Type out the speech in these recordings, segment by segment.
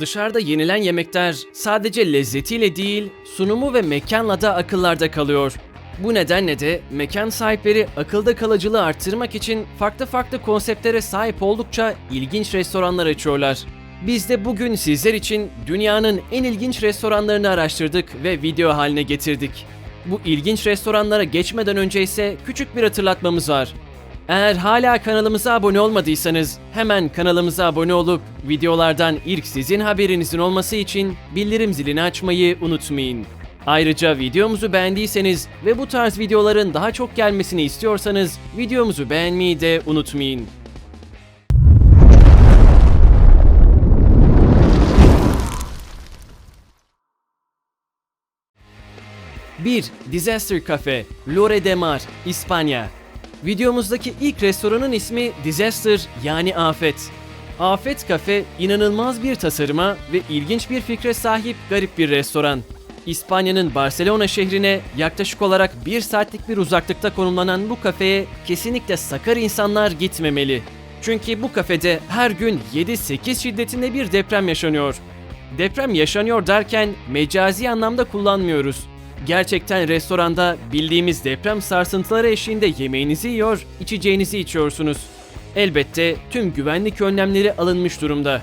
Dışarıda yenilen yemekler sadece lezzetiyle değil, sunumu ve mekanla da akıllarda kalıyor. Bu nedenle de mekan sahipleri akılda kalıcılığı arttırmak için farklı farklı konseptlere sahip oldukça ilginç restoranlar açıyorlar. Biz de bugün sizler için dünyanın en ilginç restoranlarını araştırdık ve video haline getirdik. Bu ilginç restoranlara geçmeden önce ise küçük bir hatırlatmamız var. Eğer hala kanalımıza abone olmadıysanız hemen kanalımıza abone olup videolardan ilk sizin haberinizin olması için bildirim zilini açmayı unutmayın. Ayrıca videomuzu beğendiyseniz ve bu tarz videoların daha çok gelmesini istiyorsanız videomuzu beğenmeyi de unutmayın. Bir Disaster Cafe, Lore de Mar, İspanya. Videomuzdaki ilk restoranın ismi Disaster yani afet. Afet Cafe inanılmaz bir tasarıma ve ilginç bir fikre sahip garip bir restoran. İspanya'nın Barcelona şehrine yaklaşık olarak bir saatlik bir uzaklıkta konumlanan bu kafeye kesinlikle sakar insanlar gitmemeli. Çünkü bu kafede her gün 7-8 şiddetinde bir deprem yaşanıyor. Deprem yaşanıyor derken mecazi anlamda kullanmıyoruz. Gerçekten restoranda bildiğimiz deprem sarsıntıları eşliğinde yemeğinizi yiyor, içeceğinizi içiyorsunuz. Elbette tüm güvenlik önlemleri alınmış durumda.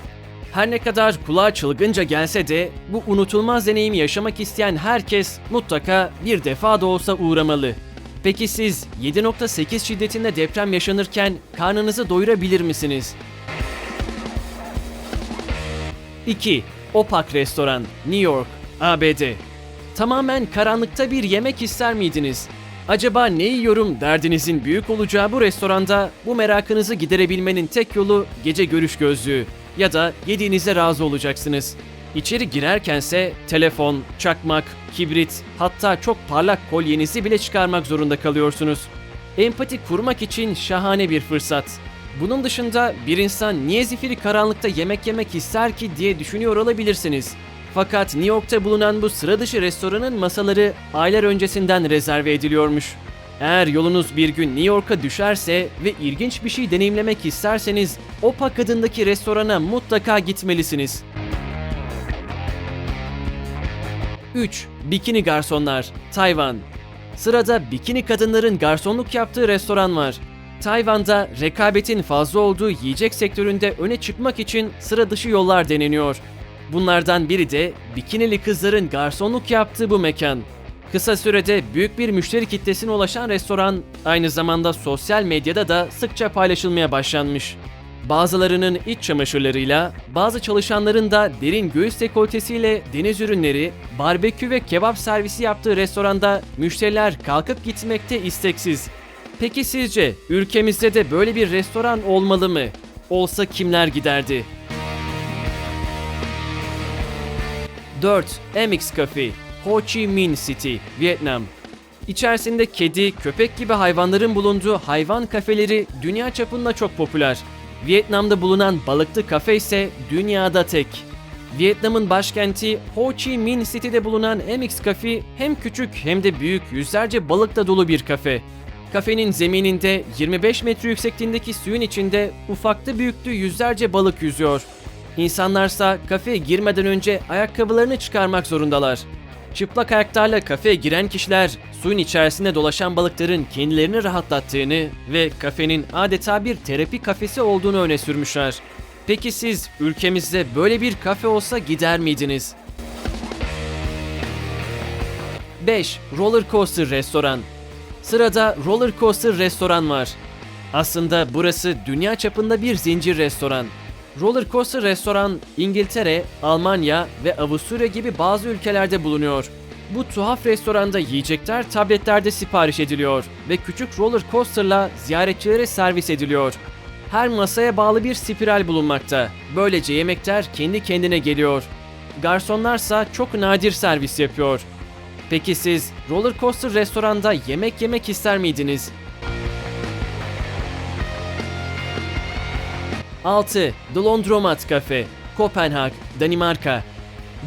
Her ne kadar kulağa çılgınca gelse de bu unutulmaz deneyimi yaşamak isteyen herkes mutlaka bir defa da olsa uğramalı. Peki siz 7.8 şiddetinde deprem yaşanırken karnınızı doyurabilir misiniz? 2. Opak Restoran, New York, ABD. Tamamen karanlıkta bir yemek ister miydiniz? Acaba ne yiyorum derdinizin büyük olacağı bu restoranda bu merakınızı giderebilmenin tek yolu gece görüş gözlüğü ya da yediğinize razı olacaksınız. İçeri girerkense telefon, çakmak, kibrit hatta çok parlak kolyenizi bile çıkarmak zorunda kalıyorsunuz. Empati kurmak için şahane bir fırsat. Bunun dışında bir insan niye zifiri karanlıkta yemek yemek ister ki diye düşünüyor olabilirsiniz. Fakat New York'ta bulunan bu sıra dışı restoranın masaları aylar öncesinden rezerve ediliyormuş. Eğer yolunuz bir gün New York'a düşerse ve ilginç bir şey deneyimlemek isterseniz Opak adındaki restorana mutlaka gitmelisiniz. 3. Bikini Garsonlar, Tayvan. Sırada bikini kadınların garsonluk yaptığı restoran var. Tayvan'da rekabetin fazla olduğu yiyecek sektöründe öne çıkmak için sıra dışı yollar deneniyor. Bunlardan biri de bikinili kızların garsonluk yaptığı bu mekan. Kısa sürede büyük bir müşteri kitlesine ulaşan restoran aynı zamanda sosyal medyada da sıkça paylaşılmaya başlanmış. Bazılarının iç çamaşırlarıyla, bazı çalışanların da derin göğüs dekoltesiyle deniz ürünleri, barbekü ve kebap servisi yaptığı restoranda müşteriler kalkıp gitmekte isteksiz. Peki sizce ülkemizde de böyle bir restoran olmalı mı? Olsa kimler giderdi? 4. MX Cafe, Ho Chi Minh City, Vietnam. İçerisinde kedi, köpek gibi hayvanların bulunduğu hayvan kafeleri dünya çapında çok popüler. Vietnam'da bulunan balıklı kafe ise dünyada tek. Vietnam'ın başkenti Ho Chi Minh City'de bulunan MX Cafe hem küçük hem de büyük yüzlerce balıkla dolu bir kafe. Kafenin zemininde 25 metre yüksekliğindeki suyun içinde ufaklı büyüklü yüzlerce balık yüzüyor. İnsanlarsa kafeye girmeden önce ayakkabılarını çıkarmak zorundalar. Çıplak ayaklarla kafeye giren kişiler suyun içerisinde dolaşan balıkların kendilerini rahatlattığını ve kafenin adeta bir terapi kafesi olduğunu öne sürmüşler. Peki siz ülkemizde böyle bir kafe olsa gider miydiniz? 5. Roller Coaster Restoran Sırada Roller Coaster Restoran var. Aslında burası dünya çapında bir zincir restoran. Roller Coaster restoran İngiltere, Almanya ve Avusturya gibi bazı ülkelerde bulunuyor. Bu tuhaf restoranda yiyecekler tabletlerde sipariş ediliyor ve küçük roller coaster'la ziyaretçilere servis ediliyor. Her masaya bağlı bir spiral bulunmakta. Böylece yemekler kendi kendine geliyor. Garsonlarsa çok nadir servis yapıyor. Peki siz roller coaster restoranda yemek yemek ister miydiniz? 6. The Laundromat Cafe, Kopenhag, Danimarka.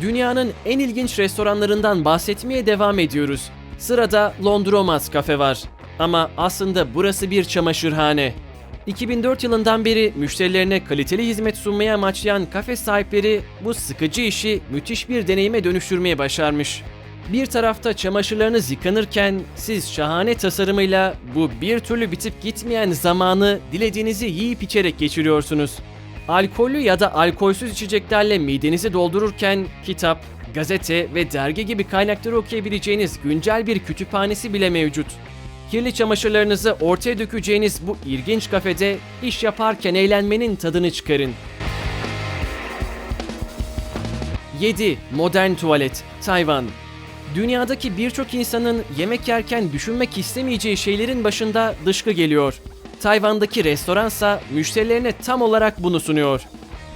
Dünyanın en ilginç restoranlarından bahsetmeye devam ediyoruz. Sırada Laundromat Cafe var. Ama aslında burası bir çamaşırhane. 2004 yılından beri müşterilerine kaliteli hizmet sunmaya amaçlayan kafe sahipleri bu sıkıcı işi müthiş bir deneyime dönüştürmeye başarmış. Bir tarafta çamaşırlarınız yıkanırken siz şahane tasarımıyla bu bir türlü bitip gitmeyen zamanı dilediğinizi yiyip içerek geçiriyorsunuz. Alkollü ya da alkolsüz içeceklerle midenizi doldururken kitap, gazete ve dergi gibi kaynakları okuyabileceğiniz güncel bir kütüphanesi bile mevcut. Kirli çamaşırlarınızı ortaya dökeceğiniz bu ilginç kafede iş yaparken eğlenmenin tadını çıkarın. 7. Modern tuvalet, Tayvan. Dünyadaki birçok insanın yemek yerken düşünmek istemeyeceği şeylerin başında dışkı geliyor. Tayvan'daki restoransa müşterilerine tam olarak bunu sunuyor.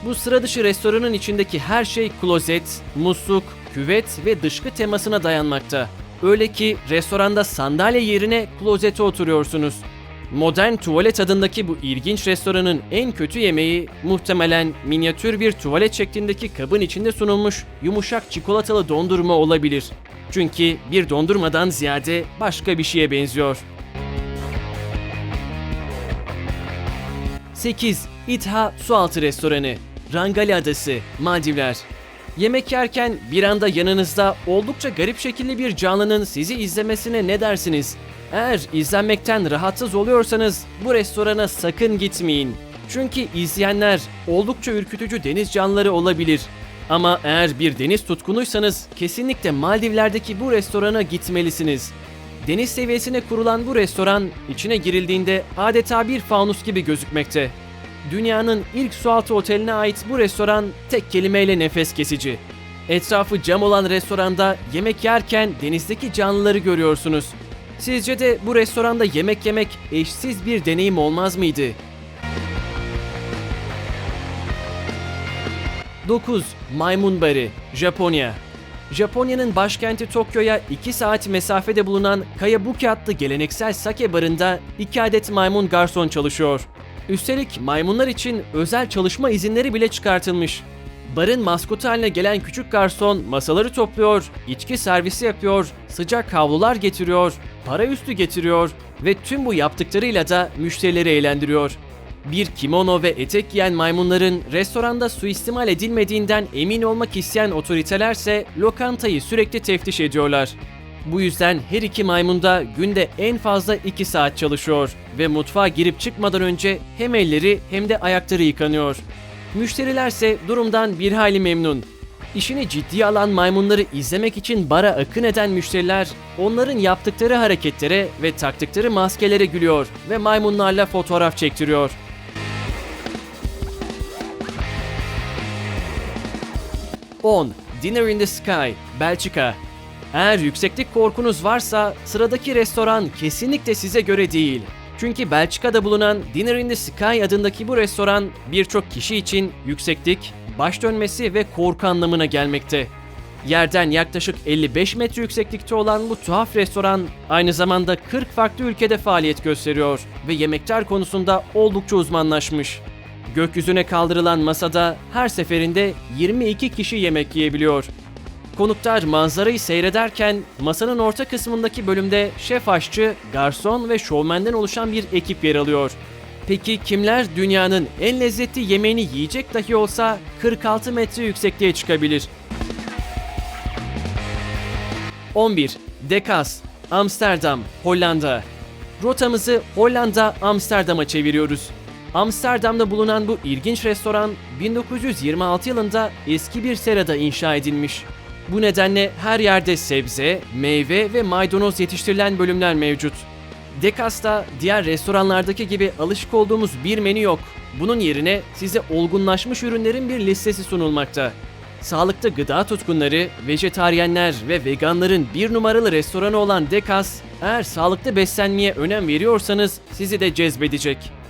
Bu sıra dışı restoranın içindeki her şey klozet, musluk, küvet ve dışkı temasına dayanmakta. Öyle ki restoranda sandalye yerine klozete oturuyorsunuz. Modern Tuvalet adındaki bu ilginç restoranın en kötü yemeği muhtemelen minyatür bir tuvalet şeklindeki kabın içinde sunulmuş yumuşak çikolatalı dondurma olabilir. Çünkü bir dondurmadan ziyade başka bir şeye benziyor. 8. İtha Sualtı Restoranı Rangali Adası, Maldivler Yemek yerken bir anda yanınızda oldukça garip şekilli bir canlının sizi izlemesine ne dersiniz? Eğer izlenmekten rahatsız oluyorsanız bu restorana sakın gitmeyin. Çünkü izleyenler oldukça ürkütücü deniz canlıları olabilir. Ama eğer bir deniz tutkunuysanız kesinlikle Maldivler'deki bu restorana gitmelisiniz. Deniz seviyesine kurulan bu restoran içine girildiğinde adeta bir fanus gibi gözükmekte. Dünyanın ilk sualtı oteline ait bu restoran tek kelimeyle nefes kesici. Etrafı cam olan restoranda yemek yerken denizdeki canlıları görüyorsunuz. Sizce de bu restoranda yemek yemek eşsiz bir deneyim olmaz mıydı? 9. Maymun Barı, Japonya. Japonya'nın başkenti Tokyo'ya 2 saat mesafede bulunan Kayabuki adlı geleneksel sake barında 2 adet maymun garson çalışıyor. Üstelik maymunlar için özel çalışma izinleri bile çıkartılmış. Barın maskotu haline gelen küçük garson masaları topluyor, içki servisi yapıyor, sıcak havlular getiriyor, para üstü getiriyor ve tüm bu yaptıklarıyla da müşterileri eğlendiriyor. Bir kimono ve etek giyen maymunların restoranda suistimal edilmediğinden emin olmak isteyen otoritelerse lokantayı sürekli teftiş ediyorlar. Bu yüzden her iki maymun da günde en fazla 2 saat çalışıyor ve mutfağa girip çıkmadan önce hem elleri hem de ayakları yıkanıyor. Müşterilerse durumdan bir hali memnun. İşini ciddiye alan maymunları izlemek için bara akın eden müşteriler onların yaptıkları hareketlere ve taktıkları maskelere gülüyor ve maymunlarla fotoğraf çektiriyor. On, Dinner in the Sky, Belçika. Eğer yükseklik korkunuz varsa sıradaki restoran kesinlikle size göre değil. Çünkü Belçika'da bulunan Dinner in the Sky adındaki bu restoran birçok kişi için yükseklik, baş dönmesi ve korku anlamına gelmekte. Yerden yaklaşık 55 metre yükseklikte olan bu tuhaf restoran aynı zamanda 40 farklı ülkede faaliyet gösteriyor ve yemekler konusunda oldukça uzmanlaşmış. Gökyüzüne kaldırılan masada her seferinde 22 kişi yemek yiyebiliyor. Konuklar manzarayı seyrederken masanın orta kısmındaki bölümde şef aşçı, garson ve şovmenden oluşan bir ekip yer alıyor. Peki kimler dünyanın en lezzetli yemeğini yiyecek dahi olsa 46 metre yüksekliğe çıkabilir? 11. Dekas, Amsterdam, Hollanda. Rotamızı Hollanda, Amsterdam'a çeviriyoruz. Amsterdam'da bulunan bu ilginç restoran 1926 yılında eski bir serada inşa edilmiş. Bu nedenle her yerde sebze, meyve ve maydanoz yetiştirilen bölümler mevcut. Dekas'ta diğer restoranlardaki gibi alışık olduğumuz bir menü yok. Bunun yerine size olgunlaşmış ürünlerin bir listesi sunulmakta. Sağlıklı gıda tutkunları, vejetaryenler ve veganların bir numaralı restoranı olan Dekas, eğer sağlıklı beslenmeye önem veriyorsanız sizi de cezbedecek.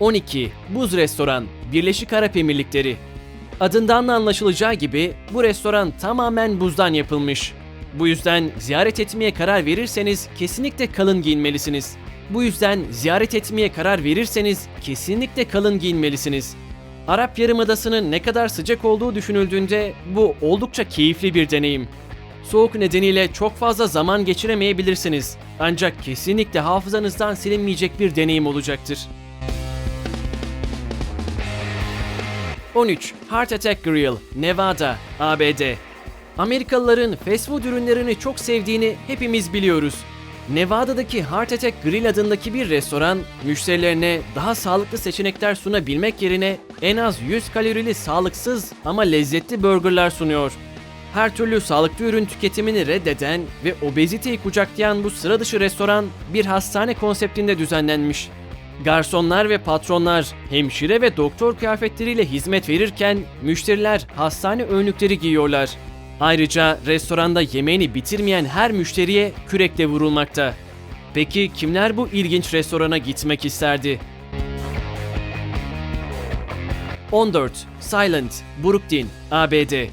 12. Buz Restoran, Birleşik Arap Emirlikleri. Adından da anlaşılacağı gibi bu restoran tamamen buzdan yapılmış. Bu yüzden ziyaret etmeye karar verirseniz kesinlikle kalın giyinmelisiniz. Bu yüzden ziyaret etmeye karar verirseniz kesinlikle kalın giyinmelisiniz. Arap Yarımadası'nın ne kadar sıcak olduğu düşünüldüğünde bu oldukça keyifli bir deneyim. Soğuk nedeniyle çok fazla zaman geçiremeyebilirsiniz. Ancak kesinlikle hafızanızdan silinmeyecek bir deneyim olacaktır. 13. Heart Attack Grill, Nevada, ABD. Amerikalıların fast food ürünlerini çok sevdiğini hepimiz biliyoruz. Nevada'daki Heart Attack Grill adındaki bir restoran, müşterilerine daha sağlıklı seçenekler sunabilmek yerine en az 100 kalorili sağlıksız ama lezzetli burgerlar sunuyor. Her türlü sağlıklı ürün tüketimini reddeden ve obeziteyi kucaklayan bu sıra dışı restoran bir hastane konseptinde düzenlenmiş. Garsonlar ve patronlar hemşire ve doktor kıyafetleriyle hizmet verirken müşteriler hastane önlükleri giyiyorlar. Ayrıca restoranda yemeğini bitirmeyen her müşteriye kürekle vurulmakta. Peki kimler bu ilginç restorana gitmek isterdi? 14. Silent, Brooklyn, ABD.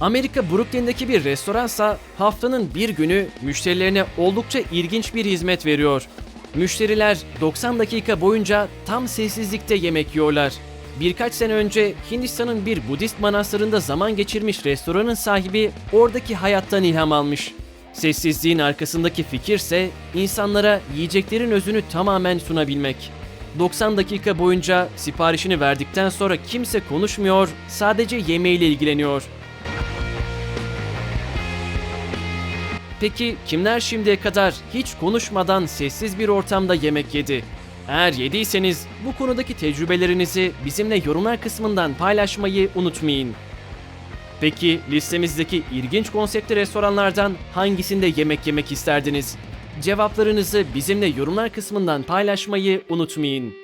Amerika Brooklyn'deki bir restoransa haftanın bir günü müşterilerine oldukça ilginç bir hizmet veriyor. Müşteriler 90 dakika boyunca tam sessizlikte yemek yiyorlar. Birkaç sene önce Hindistan'ın bir Budist manastırında zaman geçirmiş restoranın sahibi oradaki hayattan ilham almış. Sessizliğin arkasındaki fikirse insanlara yiyeceklerin özünü tamamen sunabilmek. 90 dakika boyunca siparişini verdikten sonra kimse konuşmuyor, sadece yemeğiyle ilgileniyor. Peki kimler şimdiye kadar hiç konuşmadan sessiz bir ortamda yemek yedi? Eğer yediyseniz bu konudaki tecrübelerinizi bizimle yorumlar kısmından paylaşmayı unutmayın. Peki listemizdeki ilginç konseptli restoranlardan hangisinde yemek yemek isterdiniz? Cevaplarınızı bizimle yorumlar kısmından paylaşmayı unutmayın.